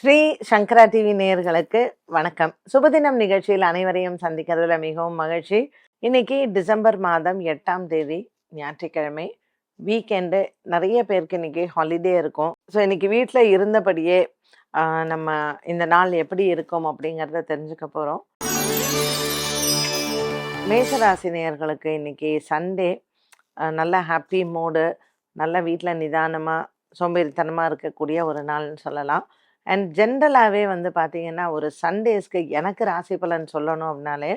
ஸ்ரீ சங்கரா TV நேயர்களுக்கு வணக்கம். சுபதினம் நிகழ்ச்சியில் அனைவரையும் சந்திக்கிறதுல மிகவும் மகிழ்ச்சி. இன்னைக்கு டிசம்பர் மாதம் எட்டாம் தேதி ஞாயிற்றுக்கிழமை. வீக்கெண்டு நிறைய பேருக்கு இன்னைக்கு ஹாலிடே இருக்கும். ஸோ இன்னைக்கு வீட்டில் இருந்தபடியே நம்ம இந்த நாள் எப்படி இருக்கும் அப்படிங்கிறத தெரிஞ்சுக்க போகிறோம் மேசராசி நேயர்களுக்கு இன்னைக்கு சண்டே நல்ல ஹாப்பி மூடு நல்ல வீட்டில் நிதானமாக சோம்பேறித்தனமாக இருக்கக்கூடிய ஒரு நாள்னு சொல்லலாம். அண்ட் ஜென்ரலாகவே வந்து பார்த்தீங்கன்னா ஒரு சண்டேஸ்க்கு எனக்கு ராசி பலன் சொல்லணும் அப்படின்னாலே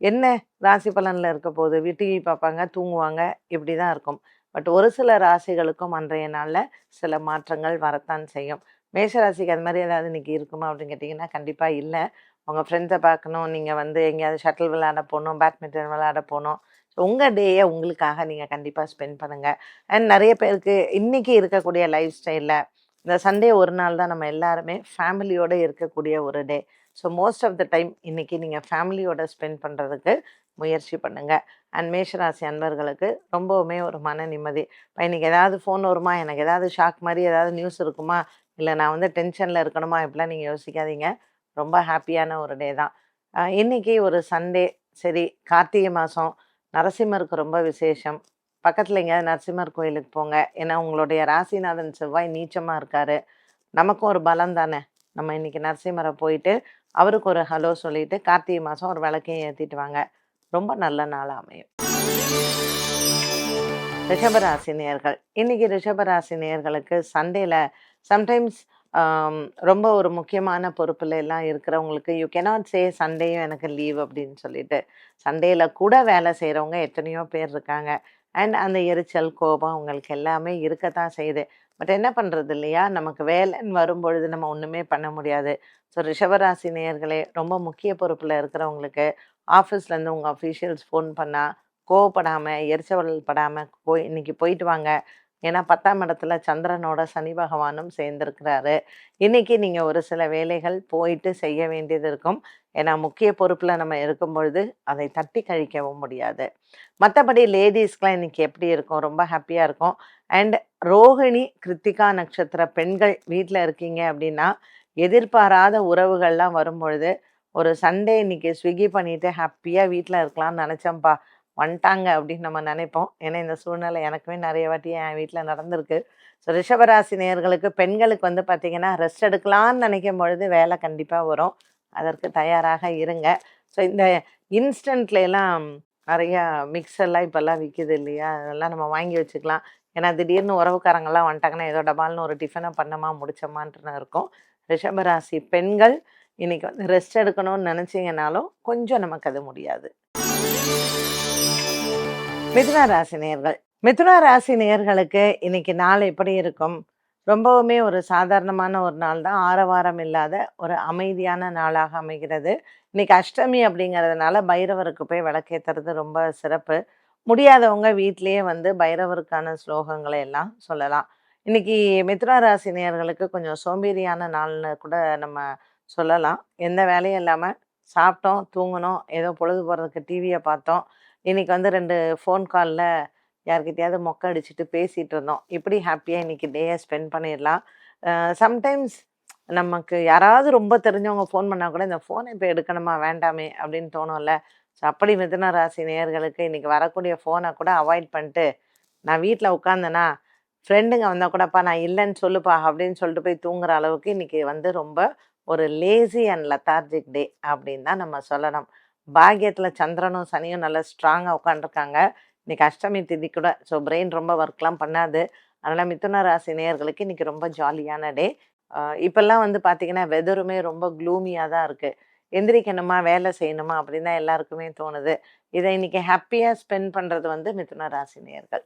என்ன ராசி பலனில் இருக்க போகுது? டிவி பார்ப்பாங்க தூங்குவாங்க இப்படி தான் இருக்கும். பட் ஒரு சில ராசிகளுக்கும் அன்றைய நாளில் சில மாற்றங்கள் வரத்தான் செய்யும். மேஷராசிக்கு அது மாதிரி ஏதாவது இன்னைக்கு இருக்குமா அப்படின்னு கேட்டிங்கன்னா கண்டிப்பாக இல்லை. உங்கள் ஃப்ரெண்ட்ஸை பார்க்கணும் நீங்கள் வந்து எங்கேயாவது ஷட்டில் விளையாட போகணும் பேட்மிண்டன் விளையாட போகணும். ஸோ உங்கள் டேயை உங்களுக்காக நீங்கள் கண்டிப்பாக ஸ்பெண்ட் பண்ணுங்கள் அண்ட் நிறைய பேருக்கு இன்றைக்கி இருக்கக்கூடிய லைஃப் ஸ்டைலில் இந்த சண்டே ஒரு நாள் தான் நம்ம எல்லாருமே ஃபேமிலியோடு இருக்கக்கூடிய ஒரு day. So most of the time இன்றைக்கி நீங்கள் ஃபேமிலியோட ஸ்பெண்ட் பண்ணுறதுக்கு முயற்சி பண்ணுங்கள் அண்ட் மேஷராசி அன்பர்களுக்கு ரொம்பவுமே ஒரு மன நிம்மதி. இப்போ இன்றைக்கி ஏதாவது ஃபோன் வருமா? எனக்கு ஏதாவது ஷாக் மாதிரி ஏதாவது நியூஸ் இருக்குமா? இல்லை நான் வந்து டென்ஷனில் இருக்கணுமா? இப்படிலாம் நீங்கள் யோசிக்காதீங்க. ரொம்ப ஹாப்பியான ஒரு டே தான். இன்றைக்கி ஒரு சண்டே சரி கார்த்திகை மாதம் நரசிம்மருக்கு ரொம்ப விசேஷம். பக்கத்தில் எங்கேயாவது நரசிம்மர் கோயிலுக்கு போங்க. ஏன்னா உங்களுடைய ராசிநாதன் செவ்வாய் நீச்சமாக இருக்காரு. நமக்கும் ஒரு பலம் தானே. நம்ம இன்றைக்கி நரசிம்மரை போயிட்டு அவருக்கு ஒரு ஹலோ சொல்லிட்டு கார்த்திகை மாதம் ஒரு விளக்கையும் ஏற்றிட்டு வாங்க. ரொம்ப நல்ல நாளாக அமையும். ரிஷபராசி நேர்கள் இன்னைக்கு ரிஷபராசி நேர்களுக்கு சண்டேல சம்டைம்ஸ் ரொம்ப ஒரு முக்கியமான பொறுப்புல எல்லாம் இருக்கிறவங்களுக்கு யூ கெனாட் சே சண்டேயும் எனக்கு லீவ் அப்படின்னு சொல்லிட்டு சண்டேல கூட வேலை செய்கிறவங்க எத்தனையோ பேர் இருக்காங்க. அண்ட் அந்த எரிச்சல் கோபம் உங்களுக்கு எல்லாமே இருக்கத்தான் செய்யுது. பட் என்ன பண்ணுறது இல்லையா நமக்கு வேலைன்னு வரும்பொழுது நம்ம ஒன்றுமே பண்ண முடியாது. ஸோ ரிஷபராசி நேயர்களே ரொம்ப முக்கிய பொறுப்பில் இருக்கிறவங்களுக்கு ஆஃபீஸ்லேருந்து உங்கள் அஃபீஷியல்ஸ் ஃபோன் பண்ணால் கோவப்படாமல் எரிச்சல் படாமல் போய் இன்னைக்கு போயிட்டு வாங்க. ஏன்னா பத்தாம் இடத்துல சந்திரனோட சனி பகவானும் சேர்ந்துருக்கிறாரு. இன்னைக்கு நீங்கள் ஒரு சில வேலைகள் போயிட்டு செய்ய வேண்டியது இருக்கும். ஏன்னா முக்கிய பொறுப்பில் நம்ம இருக்கும் பொழுது அதை தட்டி கழிக்கவும் முடியாது. மற்றபடி லேடிஸ்க்கெலாம் இன்னைக்கு எப்படி இருக்கும்? ரொம்ப ஹாப்பியாக இருக்கும். அண்ட் ரோகிணி கிருத்திகா நட்சத்திர பெண்கள் வீட்டில் இருக்கீங்க அப்படின்னா எதிர்பாராத உறவுகள்லாம் வரும்பொழுது ஒரு சண்டே இன்னைக்கு ஸ்விக்கி பண்ணிட்டு ஹாப்பியாக வீட்டில் இருக்கலாம்னு நினச்சேன்ப்பா வந்துட்டாங்க அப்படின்னு நம்ம நினைப்போம். ஏன்னா இந்த சூழ்நிலை எனக்குமே நிறைய வாட்டி என் வீட்டில் நடந்திருக்கு. ஸோ ரிஷபராசி நேயர்களுக்கு பெண்களுக்கு வந்து பார்த்திங்கன்னா ரெஸ்ட் எடுக்கலாம்னு நினைக்கும் பொழுது வேலை கண்டிப்பாக வரும். அதற்கு தயாராக இருங்க. ஸோ இந்த இன்ஸ்டண்ட்லாம் நிறையா மிக்சர்லாம் இப்போல்லாம் விற்கிது இல்லையா? அதெல்லாம் நம்ம வாங்கி வச்சுக்கலாம். ஏன்னா திடீர்னு உறவுக்காரங்கெல்லாம் வந்துட்டாங்கன்னா ஏதோ டபால்னு ஒரு டிஃபனை பண்ணமா முடிச்சோமான்ட்டு இருக்கும். ரிஷபராசி பெண்கள் இன்றைக்கி வந்து ரெஸ்ட் எடுக்கணும்னு நினச்சிங்கனாலும் கொஞ்சம் நமக்கு அது முடியாது. மிதுன ராசி நேர்கள். மிதுன ராசி நேர்களுக்கு இன்னைக்கு நாள் எப்படி இருக்கும்? ரொம்பவுமே ஒரு சாதாரணமான ஒரு நாள் தான். ஆரவாரம் இல்லாத ஒரு அமைதியான நாளாக அமைகிறது. இன்னைக்கு அஷ்டமி அப்படிங்கிறதுனால பைரவருக்கு போய் விளக்கேற்றுறது ரொம்ப சிறப்பு. முடியாதவங்க வீட்லேயே வந்து பைரவருக்கான ஸ்லோகங்களை எல்லாம் சொல்லலாம். இன்னைக்கு மிதுன ராசினியர்களுக்கு கொஞ்சம் சோம்பேறியான நாள்னு கூட நம்ம சொல்லலாம். எந்த வேலையும் இல்லாமல் சாப்பிட்டோம் தூங்கினோம் ஏதோ பொழுது போகிறதுக்கு டிவியை பார்த்தோம். இன்னைக்கு வந்து ரெண்டு ஃபோன் காலில் யார்கிட்டயாவது மொக்க அடிச்சுட்டு பேசிகிட்டு இருந்தோம். இப்படி ஹாப்பியாக இன்னைக்கு டேயை ஸ்பெண்ட் பண்ணிடலாம். சம்டைம்ஸ் நமக்கு யாராவது ரொம்ப தெரிஞ்சவங்க ஃபோன் பண்ணால் கூட இந்த ஃபோனை இப்போ எடுக்கணுமா வேண்டாமே அப்படின்னு தோணும்ல. ஸோ அப்படி மிதன ராசி நேயர்களுக்கு இன்றைக்கி வரக்கூடிய ஃபோனை கூட அவாய்ட் பண்ணிட்டு நான் வீட்டில் உட்காந்தேன்னா ஃப்ரெண்டுங்க வந்தால் கூடப்பா நான் இல்லைன்னு சொல்லுப்பா அப்படின்னு சொல்லிட்டு போய் தூங்குற அளவுக்கு இன்னைக்கு வந்து ரொம்ப ஒரு லேசி அண்ட் லத்தார்ஜிக் டே அப்படின்னு தான் நம்ம சொல்லணும். பாக்கியத்தில் சந்திரனும் சனியும் நல்லா ஸ்ட்ராங்காக உட்காந்துருக்காங்க இன்றைக்கி அஷ்டமி திதி கூட ஸோ பிரெயின் ரொம்ப ஒர்க்லாம் பண்ணாது. அதனால் மிதுன ராசி நேயர்களுக்கு இன்றைக்கி ரொம்ப ஜாலியான டே இப்போல்லாம் வந்து பார்த்தீங்கன்னா வெதருமே ரொம்ப க்ளூமியாக தான் இருக்குது எந்திரிக்கணுமா வேலை செய்யணுமா அப்படின்னு தான் எல்லாருக்குமே தோணுது. இதை இன்றைக்கி ஹாப்பியாக ஸ்பெண்ட் பண்ணுறது வந்து மிதுன ராசி நேயர்கள்.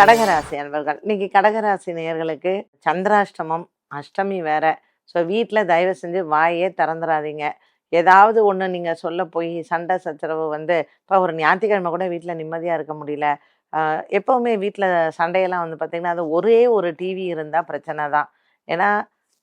கடகராசி அன்பர்கள் இன்னைக்கு கடகராசி நேயர்களுக்கு சந்திராஷ்டமம் அஷ்டமி வேற. ஸோ வீட்டில் தயவு செஞ்சு வாயே திறந்துடாதீங்க ஏதாவது ஒன்று நீங்கள் சொல்ல போய் சண்டை சச்சரவு வந்து இப்போ ஒரு ஞாயிற்றுக்கிழமை கூட வீட்டில் நிம்மதியாக இருக்க முடியல. எப்போவுமே வீட்டில் சண்டையெல்லாம் வந்து பார்த்திங்கன்னா அது ஒரே ஒரு டிவி இருந்தால் பிரச்சனை தான். ஏன்னா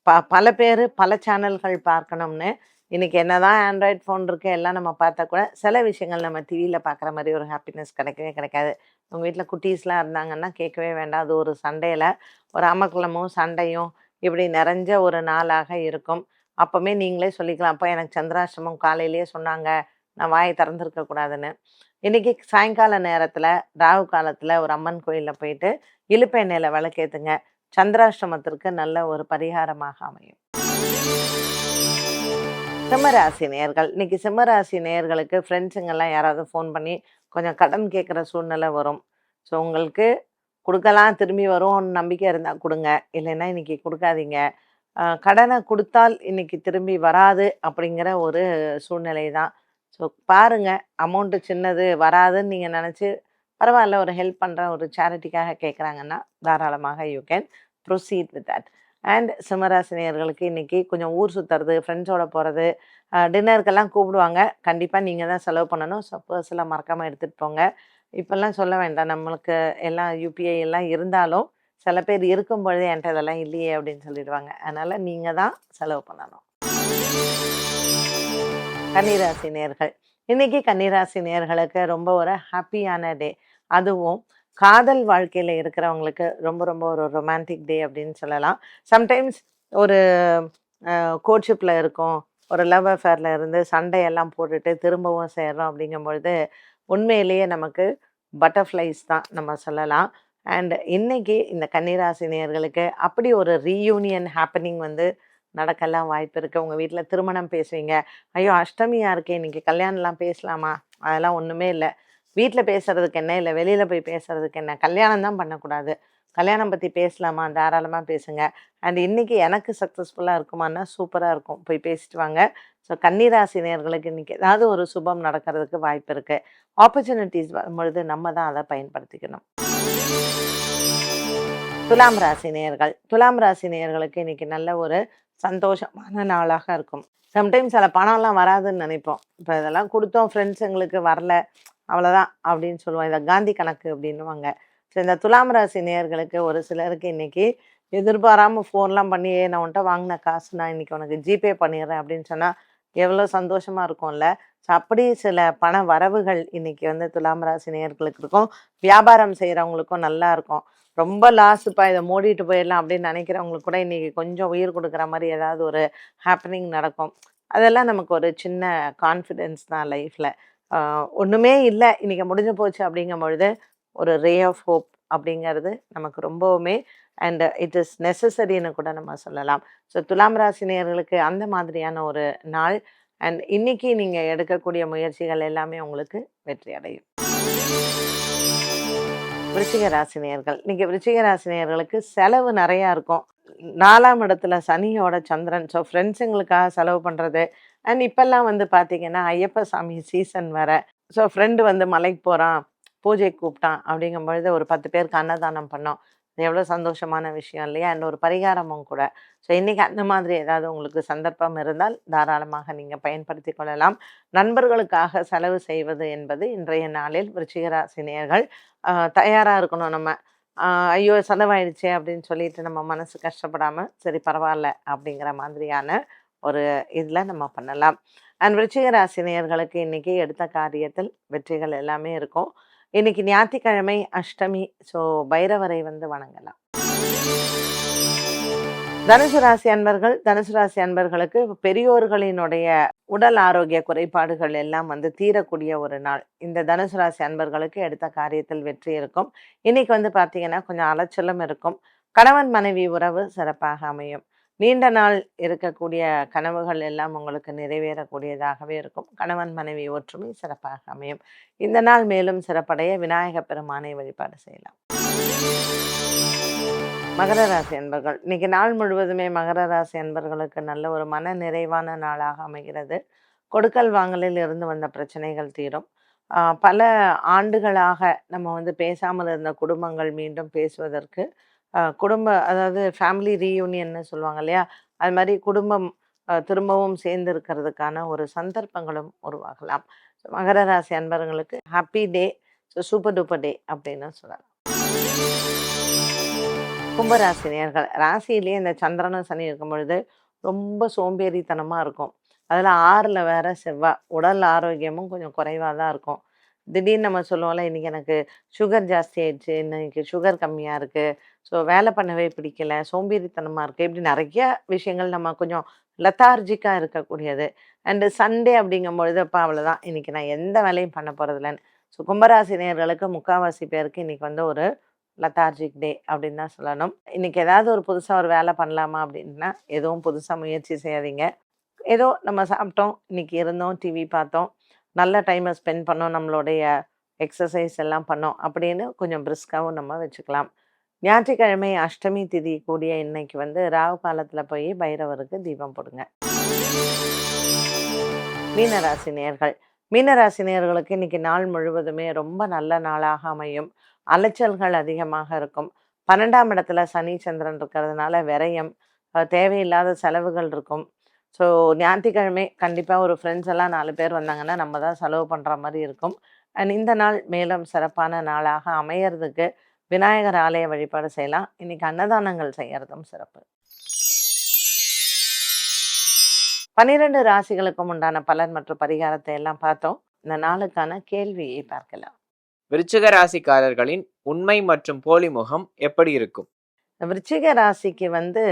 ப பல பேர் பல சேனல்கள் பார்க்கணும்னு இன்றைக்கி என்ன தான் ஆண்ட்ராய்ட் ஃபோன் இருக்குது எல்லாம் நம்ம பார்த்தா கூட சில விஷயங்கள் நம்ம டிவியில் பார்க்குற மாதிரி ஒரு ஹாப்பினஸ் கிடைக்கவே கிடைக்காது. உங்கள் வீட்டில் குட்டீஸ்லாம் இருந்தாங்கன்னா கேட்கவே வேண்டாம். அது ஒரு சண்டையில் ஒரு அமக்கலமும் சண்டையும் இப்படி நிறைஞ்ச ஒரு நாளாக இருக்கும். அப்போவுமே நீங்களே சொல்லிக்கலாம் அப்போ எனக்கு சந்திராஷ்டமம் காலையிலேயே சொன்னாங்க. நான் வாயை திறந்துருக்க கூடாதுன்னு. இன்னைக்கு சாயங்கால நேரத்தில் ராகு காலத்தில் ஒரு அம்மன் கோயிலில் போயிட்டு இழுப்பு எண்ணெயில் விளக்கேற்றுங்க சந்திராஷ்டமத்திற்கு நல்ல ஒரு பரிகாரமாக அமையும். சிம்மராசி நேர்கள் இன்னைக்கு சிம்மராசி நேயர்களுக்கு ஃப்ரெண்ட்ஸுங்கெல்லாம் யாராவது ஃபோன் பண்ணி கொஞ்சம் கடன் கேட்குற சூழ்நிலை வரும். ஸோ உங்களுக்கு கொடுக்கலாம் திரும்பி வரும்னு நம்பிக்கை இருந்தால் கொடுங்க. இல்லைன்னா இன்னைக்கு கொடுக்காதீங்க. கடனை கொடுத்தால் இன்னைக்கு திரும்பி வராது அப்படிங்கிற ஒரு சூழ்நிலை தான். ஸோ பாருங்கள் அமௌண்ட்டு சின்னது வராதுன்னு நீங்கள் நினச்சி பரவாயில்ல ஒரு ஹெல்ப் பண்ணுற ஒரு சேரிட்டிக்காக கேட்குறாங்கன்னா தாராளமாக you can proceed with that and சிம்மராசினியர்களுக்கு இன்றைக்கி கொஞ்சம் ஊர் சுற்றுறது ஃப்ரெண்ட்ஸோட போகிறது டின்னருக்கெல்லாம் கூப்பிடுவாங்க. கண்டிப்பாக நீங்கள் தான் செலவு பண்ணணும். ஸோ பர்ஸெல்லாம் மறக்காமல் எடுத்துகிட்டு போங்க. இப்போல்லாம் சொல்ல வேண்டாம். நம்மளுக்கு எல்லாம் யூபிஐ எல்லாம் இருந்தாலும் சில பேர் இருக்கும் பொழுது என்கிட்ட இதெல்லாம் இல்லையே அப்படின்னு சொல்லிடுவாங்க. அதனால் நீங்கள் தான் செலவு பண்ணணும். கன்னிராசி நேர்கள். இன்னைக்கு கன்னிராசி நேர்களுக்கு ரொம்ப ஒரு ஹாப்பியான டே. அதுவும் காதல் வாழ்க்கையில் இருக்கிறவங்களுக்கு ரொம்ப ரொம்ப ஒரு ரொமான்டிக் டே அப்படின்னு சொல்லலாம். சம்டைம்ஸ் ஒரு கோட்ஷிப்பில் இருக்கும். ஒரு லவ் அஃபேரில் இருந்து சண்டையெல்லாம் போட்டுட்டு திரும்பவும் சேர்றோம் அப்படிங்கும்பொழுது உண்மையிலேயே நமக்கு பட்டர்ஃப்ளைஸ் தான் நம்ம சொல்லலாம். அண்ட் இன்னைக்கு இந்த கன்னிராசினியர்களுக்கு அப்படி ஒரு ரீயூனியன் ஹேப்பனிங் வந்து நடக்கலாம் வாய்ப்பு இருக்குது உங்கள் வீட்டில் திருமணம் பேசுவீங்க. ஐயோ அஷ்டமியாக இருக்கே இன்னைக்கு கல்யாணம்லாம் பேசலாமா? அதெல்லாம் ஒன்றுமே இல்லை. வீட்டில் பேசுறதுக்கு என்ன? இல்லை வெளியில் போய் பேசுறதுக்கு என்ன? கல்யாணம் தான் பண்ணக்கூடாது. கல்யாணம் பற்றி பேசலாமா? தாராளமாக பேசுங்க. அண்ட் இன்றைக்கி எனக்கு சக்ஸஸ்ஃபுல்லாக இருக்குமான்னா சூப்பராக இருக்கும். போய் பேசிட்டு வாங்க. ஸோ கன்னிராசி நேயர்களுக்கு இன்றைக்கி ஏதாவது ஒரு சுபம் நடக்கிறதுக்கு வாய்ப்பு இருக்குது ஆப்பர்ச்சுனிட்டிஸ் வரும்பொழுது நம்ம தான் அதை பயன்படுத்திக்கணும். துலாம் ராசி நேயர்கள் துலாம் ராசி நேயர்களுக்கு இன்றைக்கி நல்ல ஒரு சந்தோஷமான நாளாக இருக்கும். சம்டைம்ஸ் சில பணம்லாம் வராதுன்னு நினைப்போம். இப்போ இதெல்லாம் கொடுத்தோம் ஃப்ரெண்ட்ஸ் எங்களுக்கு வரல. அவ்வளோதான் அப்படின்னு சொல்லுவோம். இதை காந்தி கணக்கு அப்படின்னுவாங்க ஸோ இந்த துலாம் ராசி நேயர்களுக்கு ஒரு சிலருக்கு இன்னைக்கு எதிர்பாராமல் ஃபோன்லாம் பண்ணி நான் உன்ட்ட வாங்கின காசு நான் இன்னைக்கு உனக்கு ஜிபே பண்ணிடுறேன் அப்படின்னு சொன்னால் எவ்வளோ சந்தோஷமாக இருக்கும்ல. ஸோ அப்படி சில பண வரவுகள் இன்னைக்கு வந்து துலாம் ராசி நேயர்களுக்கு இருக்கும். வியாபாரம் செய்கிறவங்களுக்கும் நல்லா இருக்கும். ரொம்ப லாஸுப்பா இதை மூடிட்டு போயிடலாம் அப்படின்னு நினைக்கிறவங்களுக்கு கூட இன்றைக்கி கொஞ்சம் உயிர் கொடுக்குற மாதிரி ஏதாவது ஒரு ஹாப்பனிங் நடக்கும். அதெல்லாம் நமக்கு ஒரு சின்ன கான்ஃபிடென்ஸ் தான் லைஃப்பில் ஒன்றுமே இல்லை. இன்றைக்கி முடிஞ்சு போச்சு அப்படிங்கும் பொழுது ஒரு ரே ஆஃப் ஹோப் அப்படிங்கிறது நமக்கு ரொம்பவுமே அண்ட் இட் இஸ் நெசசரின்னு கூட நம்ம சொல்லலாம். ஸோ துலாம் ராசினியர்களுக்கு அந்த மாதிரியான ஒரு நாள் அண்ட் இன்னைக்கு நீங்கள் எடுக்கக்கூடிய முயற்சிகள் எல்லாமே உங்களுக்கு வெற்றி அடையும். விருச்சிக ராசினியர்கள் இன்னைக்கு விருச்சிக ராசினியர்களுக்கு செலவு நிறையா இருக்கும். நாலாம் இடத்துல சனியோட சந்திரன். ஸோ ஃப்ரெண்ட்ஸுங்களுக்காக செலவு பண்ணுறது அண்ட் இப்போல்லாம் வந்து பார்த்தீங்கன்னா ஐயப்ப சாமி சீசன் வர ஸோ ஃப்ரெண்டு வந்து மலைக்கு போகிறான் பூஜைக்கு கூப்பிட்டான் அப்படிங்கும் பொழுது ஒரு பத்து பேருக்கு அன்னதானம் பண்ணோம். எவ்வளோ சந்தோஷமான விஷயம் இல்லையா? அண்ட் ஒரு பரிகாரமும் கூட. ஸோ இன்றைக்கி அந்த மாதிரி ஏதாவது உங்களுக்கு சந்தர்ப்பம் இருந்தால் தாராளமாக நீங்கள் பயன்படுத்தி கொள்ளலாம். நண்பர்களுக்காக செலவு செய்வது என்பது இன்றைய நாளில் விருச்சிகராசினியர்கள் தயாராக இருக்கணும் நம்ம. ஐயோ செலவாயிடுச்சே அப்படின்னு சொல்லிட்டு நம்ம மனசு கஷ்டப்படாமல் சரி பரவாயில்ல அப்படிங்கிற மாதிரியான ஒரு இதில் நம்ம பண்ணலாம். அண்ட் விருச்சிகராசினியர்களுக்கு இன்றைக்கி இன்னைக்கு எடுத்த காரியத்தில் வெற்றிகள் எல்லாமே இருக்கும். இன்னைக்கு ஞாயிற்றுக்கிழமை அஷ்டமி ஸோ பைரவரை வந்து வணங்கலாம். தனுசு ராசி அன்பர்கள் தனுசு ராசி அன்பர்களுக்கு பெரியோர்களினுடைய உடல் ஆரோக்கிய குறைபாடுகள் எல்லாம் வந்து தீரக்கூடிய ஒரு நாள். இந்த தனுசு ராசி அன்பர்களுக்கு எடுத்த காரியத்தில் வெற்றி இருக்கும். இன்னைக்கு வந்து பார்த்தீங்கன்னா கொஞ்சம் அலைச்சலும் இருக்கும். கணவன் மனைவி உறவு சிறப்பாக அமையும். நீண்ட நாள் இருக்கக்கூடிய கனவுகள் எல்லாம் உங்களுக்கு நிறைவேறக்கூடியதாகவே இருக்கும். கணவன் மனைவி ஒற்றுமை சிறப்பாக அமையும். இந்த நாள் மேலும் சிறப்படைய விநாயக பெருமானை வழிபாடு செய்யலாம். மகர ராசி அன்பர்கள் இன்னைக்கு நாள் முழுவதுமே மகர ராசி அன்பர்களுக்கு நல்ல ஒரு மன நிறைவான நாளாக அமைகிறது. கொடுக்கல் வாங்கலில் இருந்து வந்த பிரச்சனைகள் தீரும். பல ஆண்டுகளாக நம்ம வந்து பேசாமல் இருந்த குடும்பங்கள் மீண்டும் பேசுவதற்கு குடும்ப அதாவது ஃபேமிலி ரீயூனியன்னு சொல்லுவாங்க இல்லையா? அது மாதிரி குடும்பம் திரும்பவும் சேர்ந்து இருக்கிறதுக்கான ஒரு சந்தர்ப்பங்களும் உருவாகலாம். மகர ராசி அன்பர்களுக்கு happy day so super duper day அப்படின்னு சொல்லலாம். கும்பராசி நேர்கள் ராசியிலேயே இந்த சந்திரனும் சனி இருக்கும் பொழுது ரொம்ப சோம்பேறித்தனமாக இருக்கும். அதில் ஆறில் வேற செவ்வாய் உடல் ஆரோக்கியமும் கொஞ்சம் குறைவாக தான் இருக்கும். திடீர்னு நம்ம சொல்லுவோம்ல இன்றைக்கி எனக்கு சுகர் ஜாஸ்தி ஆயிடுச்சு இன்னைக்கு சுகர் கம்மியாக இருக்குது ஸோ வேலை பண்ணவே பிடிக்கல சோம்பேறித்தனமாக இருக்குது இப்படி நிறைய விஷயங்கள் நம்ம கொஞ்சம் லெத்தார்ஜிக்காக இருக்கக்கூடியது. அண்டு சண்டே அப்படிங்கும்பொழுது அப்போ அவ்வளோதான் இன்னைக்கு நான் எந்த வேலையும் பண்ண போகிறதில்லன்னு ஸோ கும்பராசி நேர்களுக்கு முக்கால்வாசி பேருக்கு இன்றைக்கி வந்து ஒரு லெத்தார்ஜிக் டே அப்படின்னு தான் சொல்லணும். இன்றைக்கி ஏதாவது ஒரு புதுசாக ஒரு வேலை பண்ணலாமா அப்படின்னா எதுவும் புதுசாக முயற்சி செய்யாதீங்க. ஏதோ நம்ம சாப்பிட்டோம் இன்னைக்கு இருந்தோம் டிவி பார்த்தோம். நல்ல டைமை ஸ்பெண்ட் பண்ணோம் நம்மளுடைய எக்ஸசைஸ் எல்லாம் பண்ணோம் அப்படின்னு கொஞ்சம் பிரிஸ்காகவும் நம்ம வச்சுக்கலாம். ஞாயிற்றுக்கிழமை அஷ்டமி திதி கூடிய இன்னைக்கு வந்து ராகு காலத்தில் போய் பைரவருக்கு தீபம் போடுங்க. மீனராசி நேர்கள் மீனராசி நேர்களுக்கு இன்னைக்கு நாள் முழுவதுமே ரொம்ப நல்ல நாளாக அமையும். அலைச்சல்கள் அதிகமாக இருக்கும். பன்னெண்டாம் இடத்துல சனி சந்திரன் இருக்கிறதுனால விரயம் தேவையில்லாத செலவுகள் இருக்கும். ஸோ ஞாயிற்றுக்கிழமை கண்டிப்பாக ஒரு ஃப்ரெண்ட்ஸ் எல்லாம் நாலு பேர் வந்தாங்கன்னா நம்ம தான் செலவு பண்ணுற மாதிரி இருக்கும். அண்ட் இந்த நாள் மேலும் சிறப்பான நாளாக அமையறதுக்கு விநாயகர் ஆலய வழிபாடு செய்யலாம். இன்னைக்கு அன்னதானங்கள் செய்யறதும் சிறப்பு. பன்னிரண்டு ராசிகளுக்கும் உண்டான பலன் மற்றும் பரிகாரத்தை எல்லாம் பார்த்தோம். இந்த நாளுக்கான கேள்வியை பார்க்கலாம். விருச்சிக ராசிக்காரர்களின் உண்மை மற்றும் போலி முகம் எப்படி இருக்கும்? விருச்சிக ராசிக்கு வந்து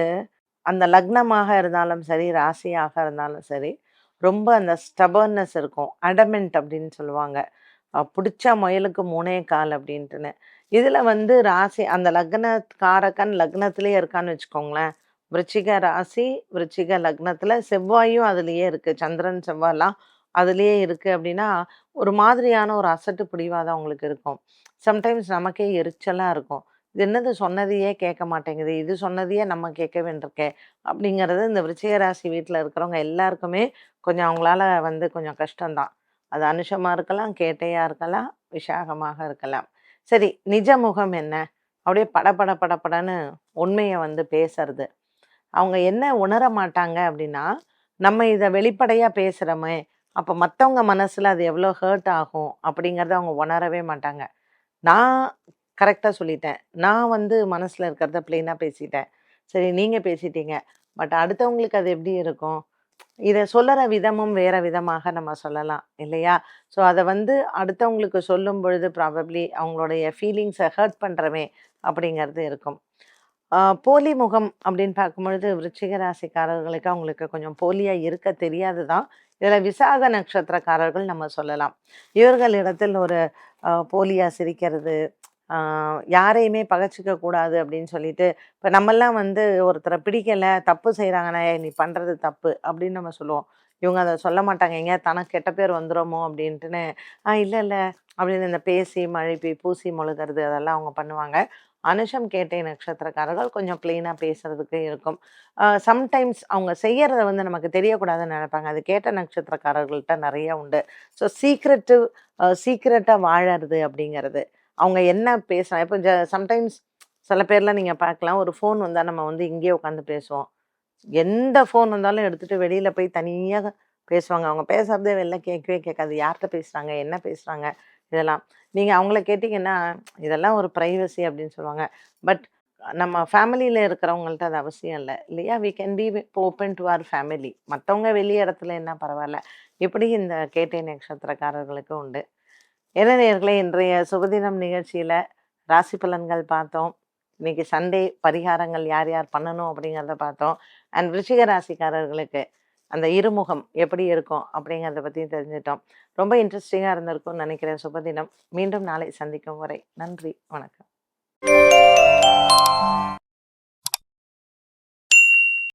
அந்த லக்னமாக இருந்தாலும் சரி ராசியாக இருந்தாலும் சரி ரொம்ப அந்த ஸ்டபர்னஸ் இருக்கும். அடமெண்ட் அப்படின்னு சொல்லுவாங்க. பிடிச்ச முயலுக்கு மூணே கால் அப்படின்ட்டுன்னு. இதில் வந்து ராசி அந்த லக்ன காரக்கன் லக்னத்திலேயே இருக்கான்னு வச்சுக்கோங்களேன். விருச்சிக ராசி விருச்சிக லக்னத்தில் செவ்வாயும் அதுலேயே இருக்குது சந்திரன் செவ்வாய்லாம் அதுலேயே இருக்குது அப்படின்னா ஒரு மாதிரியான ஒரு அசட்டு பிடிவாதம் அவங்களுக்கு இருக்கும். சம்டைம்ஸ் நமக்கே எரிச்சலாக இருக்கும். இது என்னது சொன்னதையே கேட்க மாட்டேங்குது. இது சொன்னதையே நம்ம கேட்க வேண்டியிருக்கே அப்படிங்கிறது இந்த விருச்சிகராசி வீட்டில் இருக்கிறவங்க எல்லாருக்குமே கொஞ்சம் அவங்களால வந்து கொஞ்சம் கஷ்டம்தான். அது அனுஷமாக இருக்கலாம் கேட்டையாக இருக்கலாம் விஷாகமாக இருக்கலாம். சரி நிஜ முகம் என்ன? அப்படியே படப்பட படப்படன்னு உண்மையை வந்து பேசுறது. அவங்க என்ன உணர மாட்டாங்க அப்படின்னா நம்ம இதை வெளிப்படையாக பேசுகிறோமே அப்போ மற்றவங்க மனசில் அது எவ்வளோ ஹர்ட் ஆகும் அப்படிங்கிறத அவங்க உணரவே மாட்டாங்க. நான் கரெக்டாக சொல்லிட்டேன். நான் வந்து மனசில் இருக்கிறத பிளெயினாக பேசிட்டேன். சரி நீங்கள் பேசிட்டீங்க. பட் அடுத்தவங்களுக்கு அது எப்படி இருக்கும்? இதை சொல்லுற விதமும் வேற விதமாக நம்ம சொல்லலாம் இல்லையா? ஸோ அதை வந்து அடுத்தவங்களுக்கு சொல்லும் பொழுது ப்ராபப்ளி அவங்களுடைய ஃபீலிங்ஸை ஹர்ட் பண்ணுறமே அப்படிங்கிறது இருக்கும். போலி முகம் அப்படின்னு பார்க்கும்பொழுது விருச்சிக ராசிக்காரர்களுக்கு அவங்களுக்கு கொஞ்சம் போலியாக இருக்க தெரியாது தான் இதில் விசாக நட்சத்திரக்காரர்கள் நம்ம சொல்லலாம். இவர்களிடத்தில் ஒரு போலியாக போலியா சிரிக்கிறது யாரையுமே பகைச்சிக்க கூடாது அப்படின்னு சொல்லிட்டு இப்போ நம்மெல்லாம் வந்து ஒருத்தரை பிடிக்கலை தப்பு செய்கிறாங்கண்ணே நீ பண்ணுறது தப்பு அப்படின்னு நம்ம சொல்லுவோம். இவங்க அதை சொல்ல மாட்டாங்க. எங்க தனக்கு கெட்ட பேர் வந்துடுமோ அப்படின்ட்டுன்னு ஆ இல்லை இல்லை அப்படின்னு இந்த பேசி மழைப்பி பூசி மொழுகிறது அதெல்லாம் அவங்க பண்ணுவாங்க. அனுஷம் கேட்டை நட்சத்திரக்காரர்கள் கொஞ்சம் க்ளீனாக பேசுகிறதுக்கு இருக்கும். சம்டைம்ஸ் அவங்க செய்கிறத வந்து நமக்கு தெரியக்கூடாதுன்னு நினைப்பாங்க. அது கேட்ட நட்சத்திரக்காரர்கள்ட்ட நிறைய உண்டு. ஸோ சீக்ரெட்டு சீக்ரெட்டாக வாழறது அப்படிங்கிறது. அவங்க என்ன பேசுகிறாங்க இப்போ ஜ சம்டைம்ஸ் சில பேர்லாம் நீங்கள் பார்க்கலாம் ஒரு ஃபோன் வந்தால் நம்ம வந்து இங்கேயே உட்காந்து பேசுவோம். எந்த ஃபோன் வந்தாலும் எடுத்துகிட்டு வெளியில் போய் தனியாக பேசுவாங்க. அவங்க பேசுகிறதே வெளில கேட்கவே கேட்காது. யார்கிட்ட பேசுகிறாங்க என்ன பேசுகிறாங்க இதெல்லாம். நீங்கள் அவங்கள கேட்டிங்கன்னா இதெல்லாம் ஒரு ப்ரைவசி அப்படின்னு சொல்லுவாங்க. பட் நம்ம ஃபேமிலியில் இருக்கிறவங்கள்ட்ட அது அவசியம் இல்லை. இல்லையா? We can be open to our family மற்றவங்க வெளி இடத்துல என்ன பரவாயில்ல. இப்படி இந்த கேட்டை நட்சத்திரக்காரர்களுக்கு உண்டு. இளைஞர்களே இன்றைய சுபதினம் நிகழ்ச்சியில் ராசி பலன்கள் பார்த்தோம். இன்னைக்கு சண்டே பரிகாரங்கள் யார் யார் பண்ணணும் அப்படிங்கிறத பார்த்தோம். அண்ட் விருச்சிக ராசிக்காரர்களுக்கு அந்த இருமுகம் எப்படி இருக்கும் அப்படிங்கிறத பற்றியும் தெரிஞ்சிட்டோம். ரொம்ப இன்ட்ரெஸ்டிங்காக இருந்திருக்கும்னு நினைக்கிறேன் சுபதினம். மீண்டும் நாளை சந்திக்கும் வரை நன்றி வணக்கம்.